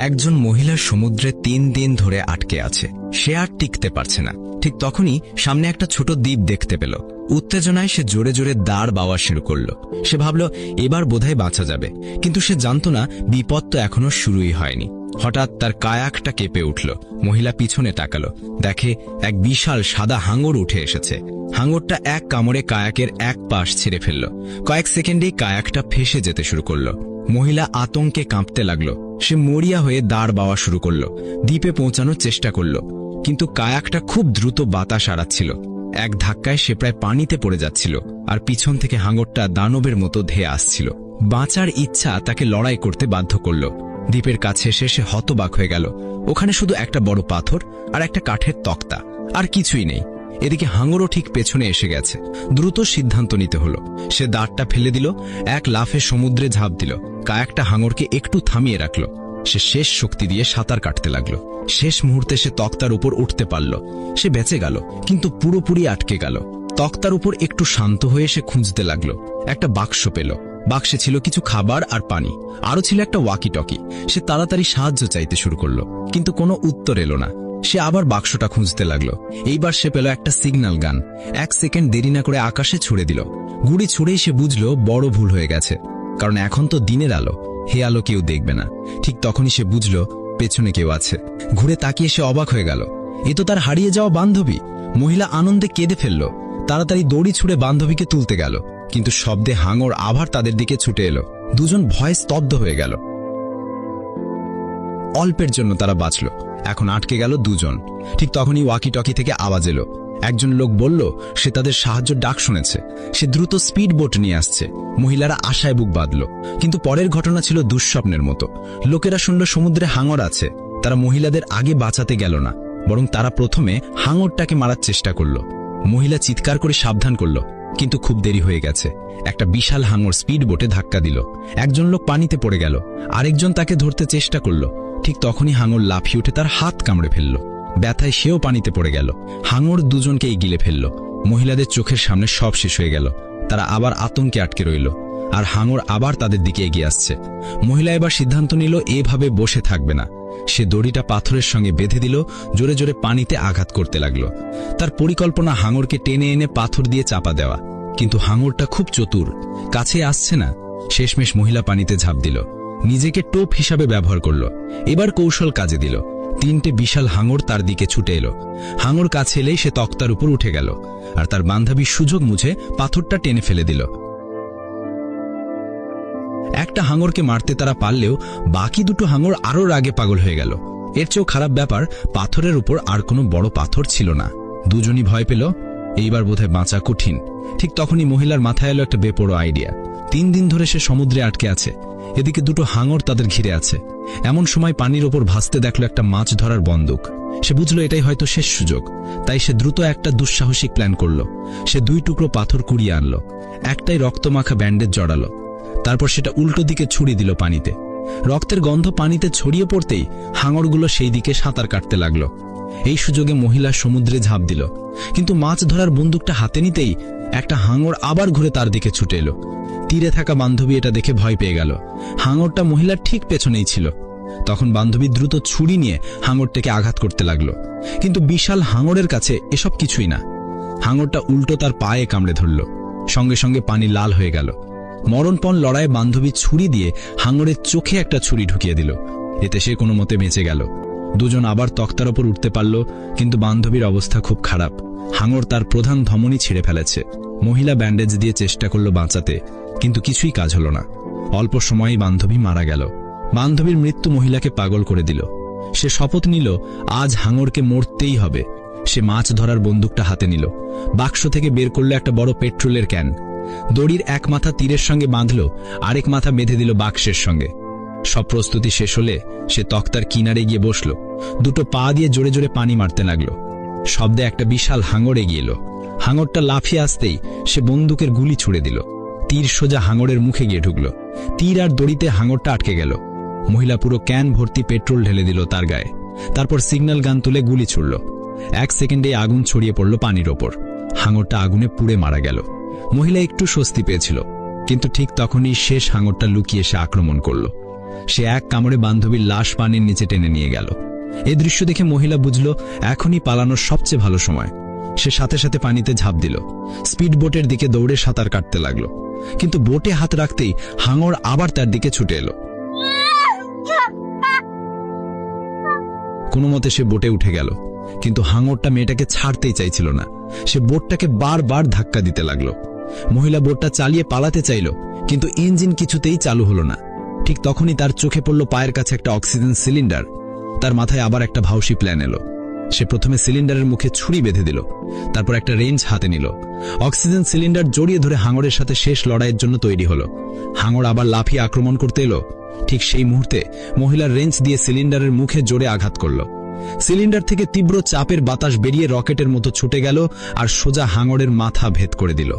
একজন মহিলা সমুদ্রে তিন দিন ধরে আটকে আছে। সে আর টিকতে পারছে না। ঠিক তখনই সামনে একটা ছোট দ্বীপ দেখতে পেল। উত্তেজনায় সে জোরে জোরে দাঁড় বাওয়া শুরু করল। সে ভাবল, এবার বোধহয় বাঁচা যাবে। কিন্তু সে জানত না, বিপদ তো এখনও শুরুই হয়নি। হঠাৎ তার কায়াকটা কেঁপে উঠল। মহিলা পিছনে তাকালো। দেখে এক বিশাল সাদা হাঙর উঠে এসেছে। হাঙরটা এক কামড়ে কায়াকের এক পাশ ছেড়ে ফেলল। কয়েক সেকেন্ডেই কায়াকটা ফেসে যেতে শুরু করল। মহিলা আতঙ্কে কাঁপতে লাগল। সে মরিয়া হয়ে দাঁড় বাওয়া শুরু করল। দ্বীপে পৌঁছানোর চেষ্টা করল। কিন্তু কায়াকটা খুব দ্রুত বাতাস আড়াচ্ছিল। এক ধাক্কায় সে প্রায় পানিতে পড়ে যাচ্ছিল আর পিছন থেকে হাঙরটা দানবের মতো ধেয়ে আসছিল। বাঁচার ইচ্ছা তাকে লড়াই করতে বাধ্য করল। দ্বীপের কাছে এসে সে হতবাক হয়ে গেল। ওখানে শুধু একটা বড় পাথর আর একটা কাঠের তক্তা। আর কিছুই নেই। এদিকে হাঙরও ঠিক পেছনে এসে গেছে। দ্রুত সিদ্ধান্ত নিতে হলো। সে দাঁড়টা ফেলে দিল, এক লাফে সমুদ্রে ঝাঁপ দিল। কায়াকটা হাঙরকে একটু থামিয়ে রাখল। সে শেষ শক্তি দিয়ে সাঁতার কাটতে লাগল। শেষ মুহূর্তে সে তক্তার উপর উঠতে পারল। সে বেঁচে গেল, কিন্তু পুরোপুরি আটকে গেল। তক্তার উপর একটু শান্ত হয়ে সে খুঁজতে লাগল। একটা বাক্স পেল। বাক্সে ছিল কিছু খাবার আর পানি। আরও ছিল একটা ওয়াকি টকি সে তাড়াতাড়ি সাহায্য চাইতে শুরু করল, কিন্তু কোনো উত্তর এলো না। সে আবার বাক্সটা খুঁজতে লাগল। এইবার সে পেল একটা সিগন্যাল গান। এক সেকেন্ড দেরি না করে আকাশে ছুড়ে দিল। গুড়ি ছুড়েই সে বুঝলো বড় ভুল হয়ে গেছে। কারণ এখন তো দিনের আলো। হে আলো কেউ দেখবে না। ঠিক তখনই সে বুঝল পেছনে কেউ আছে। ঘুরে তাকিয়ে সে অবাক হয়ে গেল। এ তো তার হারিয়ে যাওয়া বান্ধবী। মহিলা আনন্দে কেঁদে ফেলল। তাড়াতাড়ি দড়ি ছুড়ে বান্ধবীকে তুলতে গেল। কিন্তু শব্দে হাঙর আবার তাদের দিকে ছুটে এলো। দুজন ভয়ে স্তব্ধ হয়ে গেল। অল্পের জন্য তারা বাঁচল। এখন আটকে গেল দুজন। ঠিক তখনই ওয়াকি টকি থেকে আওয়াজ এলো। একজন লোক বলল, সে তাদের সাহায্য ডাক শুনেছে। সে দ্রুত স্পিড বোট নিয়ে আসছে। মহিলারা আশায় বুক বাঁধল। কিন্তু পরের ঘটনা ছিল দুঃস্বপ্নের মতো। লোকেরা শুনল সমুদ্রে হাঙর আছে। তারা মহিলাদের আগে বাঁচাতে গেল না। বরং তারা প্রথমে হাঙরটাকে মারার চেষ্টা করল। মহিলা চিৎকার করে সাবধান করল, কিন্তু খুব দেরি হয়ে গেছে। একটা বিশাল হাঙর স্পিড বোটে ধাক্কা দিল। একজন লোক পানিতে পড়ে গেল। আরেকজন তাকে ধরতে চেষ্টা করল। ঠিক তখনই হাঙর লাফিয়ে উঠে তার হাত কামড়ে ফেলল। ব্যথায় সেও পানিতে পড়ে গেল। হাঙর দুজনকেই গিলে ফেলল। মহিলাদের চোখের সামনে সব শেষ হয়ে গেল। তারা আবার আতঙ্কে আটকে রইল। আর হাঙর আবার তাদের দিকে এগিয়ে আসছে। মহিলা এবার সিদ্ধান্ত নিল, এভাবে বসে থাকবে না। সে দড়িটা পাথরের সঙ্গে বেঁধে দিল, জোরে জোরে পানিতে আঘাত করতে লাগল। তার পরিকল্পনা হাঙরকে টেনে এনে পাথর দিয়ে চাপা দেওয়া। কিন্তু হাঙরটা খুব চতুর। কাছে আসছে না। শেষমেশ মহিলা পানিতে ঝাঁপ দিল। নিজেকে টোপ হিসাবে ব্যবহার করল। এবার কৌশল কাজে দিল। তিনটে বিশাল হাঙর তার দিকে ছুটে এলো। হাঙর কাছে এলেই সে তক্তার উপর উঠে গেল আর তার বান্ধবী সুযোগ মুছে পাথরটা টেনে ফেলে দিল। একটা হাঙরকে মারতে তারা পারলেও বাকি দুটো হাঙর আরও রাগে পাগল হয়ে গেল। এর চেয়েও খারাপ ব্যাপার, পাথরের উপর আর কোনো বড় পাথর ছিল না। দুজনই ভয় পেল। এইবার বোধহয় বাঁচা কঠিন। ঠিক তখনই মহিলার মাথায় এলো একটা বেপরো আইডিয়া তিন দিন ধরে সে সমুদ্রে আটকে আছে। এদিকে দুটো হাঙর তাদের ঘিরে আছে। এমন সময় পানির ওপর ভাসতে দেখল একটা মাছ ধরার বন্দুক। সে বুঝলো এটাই হয়তো শেষ সুযোগ। তাই সে দ্রুত একটা দুঃসাহসিক প্ল্যান করল। সে দুই টুকরো পাথর কুড়িয়ে আনলো। একটাই রক্তমাখা ব্যান্ডেজ জড়ালো। তারপর সেটা উল্টো দিকে ছুড়ে দিল পানিতে। রক্তের গন্ধ পানিতে ছড়িয়ে পড়তেই হাঙরগুলো সেই দিকে সাঁতার কাটতে লাগল। এই সুযোগে মহিলা সমুদ্রে ঝাঁপ দিল। কিন্তু মাছ ধরার বন্দুকটা হাতে নিতেই একটা হাঙর আবার ঘুরে তার দিকে ছুটে এলো। তীরে থাকা বান্ধবী এটা দেখে ভয় পেয়ে গেল। হাঙরটা মহিলার ঠিক পেছনেই ছিল। তখন বান্ধবী দ্রুত ছুরি নিয়ে হাঙরটাকে আঘাত করতে লাগল। কিন্তু বিশাল হাঙরের কাছে এসব কিছুই না। হাঙরটা উল্টো তার পায়ে কামড়ে ধরল। সঙ্গে সঙ্গে পানি লাল হয়ে গেল। মরণপণ লড়াইয়ে বান্ধবী ছুরি দিয়ে হাঙরের চোখে একটা ছুরি ঢুকিয়ে দিল। এতে সে কোনো মতে বেঁচে গেল। দুজন আবার তক্তার ওপর উঠতে পারল, কিন্তু বান্ধবীর অবস্থা খুব খারাপ। হাঙর তার প্রধান ধমনী ছিঁড়ে ফেলেছে। মহিলা ব্যান্ডেজ দিয়ে চেষ্টা করল বাঁচাতে, কিন্তু কিছুই কাজ হলো না। অল্প সময়েই বান্ধবী মারা গেল। বান্ধবীর মৃত্যু মহিলাকে পাগল করে দিল। সে শপথ নিল, আজ হাঙরকে মরতেই হবে। সে মাছ ধরার বন্দুকটা হাতে নিল। বাক্স থেকে বের করল একটা বড় পেট্রোলের ক্যান। দড়ির এক মাথা তীরের সঙ্গে বাঁধল, আরেক মাথা বেঁধে দিল বাক্সের সঙ্গে। সব প্রস্তুতি শেষ হলে সে তক্তার কিনারে গিয়ে বসল। দুটো পা দিয়ে জোরে জোরে পানি মারতে লাগল। শব্দে একটা বিশাল হাঙর এগিয়ে এলো। হাঙরটা লাফিয়ে আসতেই সে বন্দুকের গুলি ছুড়ে দিল। তীর সোজা হাঙরের মুখে গিয়ে ঢুকল। তীর আর দড়িতে হাঙরটা আটকে গেল। মহিলা পুরো ক্যান ভর্তি পেট্রোল ঢেলে দিল তার গায়ে। তারপর সিগন্যাল গান তুলে গুলি ছুড়ল। এক সেকেন্ডে আগুন ছড়িয়ে পড়ল পানির ওপর। হাঙরটা আগুনে পুড়ে মারা গেল। মহিলা একটু স্বস্তি পেয়েছিল, কিন্তু ঠিক তখনই শেষ হাঙরটা লুকিয়ে সে আক্রমণ করল। সে এক কামড়ে বান্ধবীর লাশ পানির নিচে টেনে নিয়ে গেল। এই দৃশ্য দেখে মহিলা বুঝল, এখনই পালানোর সবচেয়ে ভালো সময়। সে সাথে সাথে পানিতে ঝাঁপ দিল। স্পিড বোটের দিকে দৌড়ে সাঁতার কাটতে লাগল। কিন্তু বোটে হাত রাখতেই হাঙর আবার তার দিকে ছুটে এলো। কোনো মতে সে বোটে উঠে গেল। কিন্তু হাঙরটা মেয়েটাকে ছাড়তেই চাইছিল না। সে বোটটাকে বারবার ধাক্কা দিতে লাগল। মহিলা বোটটা চালিয়ে পালাতে চাইল, কিন্তু ইঞ্জিন কিছুতেই চালু হলো না। ঠিক তখনই তার চোখে পড়ল পায়ের কাছে একটা অক্সিজেন সিলিন্ডার। তার মাথায় আবার একটা ভাউসি প্ল্যান এলো। সে প্রথমে সিলিন্ডারের মুখে ছুরি বেঁধে দিল, তারপর একটা রেঞ্জ হাতে নিল। অক্সিজেন সিলিন্ডার জড়িয়ে ধরে হাঙরের সাথে শেষ লড়াইয়ের জন্য তৈরি হলো। হাঙর আবার লাফিয়ে আক্রমণ করতে এলো। ঠিক সেই মুহূর্তে মহিলার রেঞ্জ দিয়ে সিলিন্ডারের মুখে জোরে আঘাত করল। সিলিন্ডার থেকে তীব্র চাপের বাতাস বেরিয়ে রকেটের মতো ছুটে গেল আর সোজা হাঙরের মাথা ভেদ করে দিল।